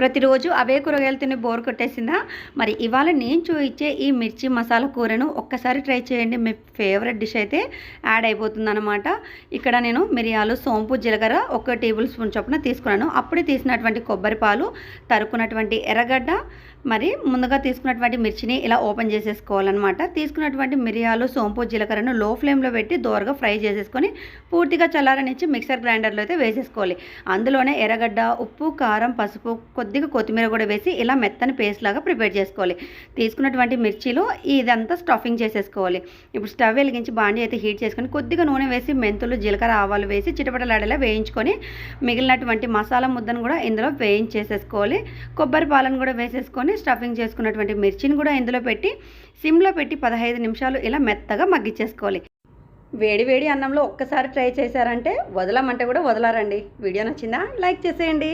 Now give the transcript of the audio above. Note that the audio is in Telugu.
ప్రతిరోజు అవే కూరగాయలు తిని బోర్ కొట్టేసిందా? మరి ఇవాళ నేను చూపించే ఈ మిర్చి మసాలా కూరను ఒక్కసారి ట్రై చేయండి. మీ ఫేవరెట్ డిష్ అయితే యాడ్ అయిపోతుందన్నమాట. ఇక్కడ నేను మిరియాలు సోంపు జీలకర్ర ఒక టేబుల్ స్పూన్ చొప్పున తీసుకున్నాను. అప్పుడే తీసినటువంటి కొబ్బరి పాలు తరుకున్నటువంటి ఎర్రగడ్డ మరి ముందుగా తీసుకున్నటువంటి మిర్చిని ఇలా ఓపెన్ చేసేసుకోవాలన్నమాట. తీసుకున్నటువంటి మిరియాలు సోంపు జీలకర్రను లో ఫ్లేమ్లో పెట్టి దోరగా ఫ్రై చేసేసుకొని పూర్తిగా చల్లారనిచ్చి మిక్సర్ గ్రైండర్లో అయితే వేసేసుకోవాలి. అందులోనే ఎర్రగడ్డ ఉప్పు కారం పసుపు కొద్ది కొద్దిగా కొత్తిమీర కూడా వేసి ఇలా మెత్తని పేస్ట్ లాగా ప్రిపేర్ చేసుకోవాలి. తీసుకున్నటువంటి మిర్చిలో ఇదంతా స్టఫింగ్ చేసేసుకోవాలి. ఇప్పుడు స్టవ్ వెలిగించి బాండి అయితే హీట్ చేసుకొని కొద్దిగా నూనె వేసి మెంతులు జీలకర్ర ఆవాలు వేసి చిటపటలాడేలా వేయించుకొని మిగిలినటువంటి మసాలా ముద్దను కూడా ఇందులో వేయించేసేసుకోవాలి. కొబ్బరి పాలను కూడా వేసేసుకొని స్టఫింగ్ చేసుకున్నటువంటి మిర్చిని కూడా ఇందులో పెట్టి సిమ్లో పెట్టి పదహైదు నిమిషాలు ఇలా మెత్తగా మగ్గిచ్చేసుకోవాలి. వేడి వేడి అన్నంలో ఒక్కసారి ట్రై చేశారంటే వదలమంటే కూడా వదలారండి. వీడియో నచ్చిందా? లైక్ చేసేయండి.